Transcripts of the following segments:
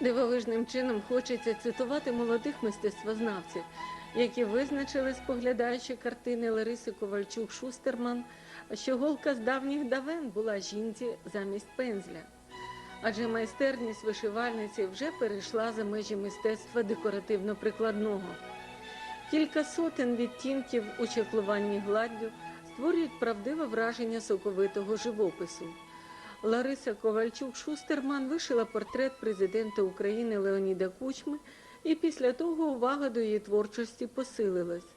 Дивовижним чином хочеться цитувати молодих мистецтвознавців, які визначили, споглядаючи картини Лариси Ковальчук Шустерман, що голка з давніх давен була жінці замість пензля. Адже майстерність вишивальниці вже перейшла за межі мистецтва декоративно-прикладного. Кілька сотень відтінків у чеклуванні гладдю створюють правдиве враження соковитого живопису. Лариса Ковальчук Шустерман вишила портрет президента України Леоніда Кучми, і після того увага до її творчості посилилась.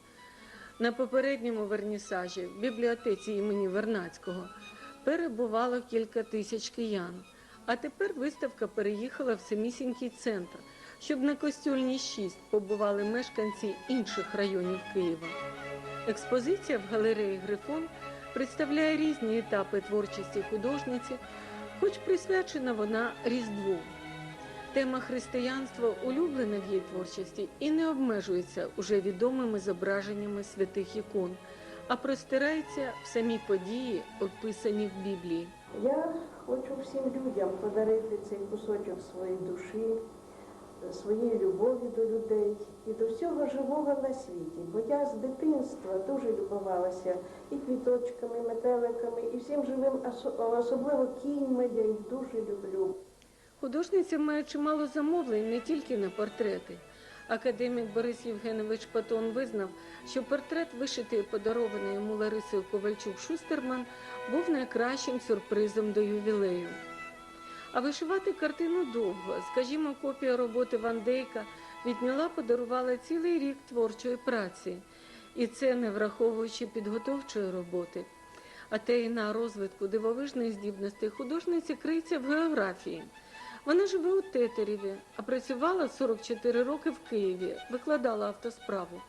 На попередньому вернісажі в бібліотеці імені Вернацького перебувало кілька тисяч киян. А тепер виставка переїхала в самісінький центр, щоб на костюльній 6 побували мешканці інших районів Києва. Експозиція в галереї Грифон представляє різні етапи творчості художниці, хоч присвячена вона Різдву. Тема християнства улюблена в її творчості і не обмежується уже відомими зображеннями святих ікон, а простирається в самі події, описані в Біблії. Я хочу всім людям подарити цей кусочок своєї душі, своєї любові до людей і до всього живого на світі. Бо я з дитинства дуже любувалася і квіточками, і метеликами, і всім живим, особливо кіньми, я їх дуже люблю. Художниця має чимало замовлень не тільки на портрети. Академік Борис Євгенович Патон визнав, що портрет, вишитий подарований йому Ларисою Ковальчук Шустерман, був найкращим сюрпризом до ювілею. А вишивати картину довго, скажімо, копія роботи Ван Дейка відняла подарувала цілий рік творчої праці, і це не враховуючи підготовчої роботи. А таїна розвитку дивовижної здібності художниці криється в географії. Вона живе у Тетереві, а працювала 44 роки в Києві, викладала автосправу.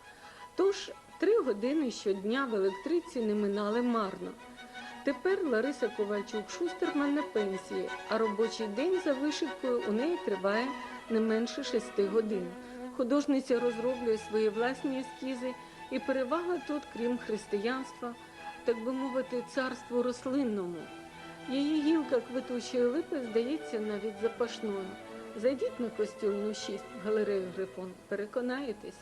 Тож три години щодня в електриці не минали марно. Тепер Лариса Ковальчук Шустерман на пенсії, а робочий день за вишивкою у неї триває не менше шести годин. Художниця розроблює свої власні ескізи, і перевага тут, крім християнства, так би мовити, царству рослинному. Її гілка квитучої липи здається навіть запашною. Зайдіть на костюмну 6 в галерею Грифон, переконаєтесь.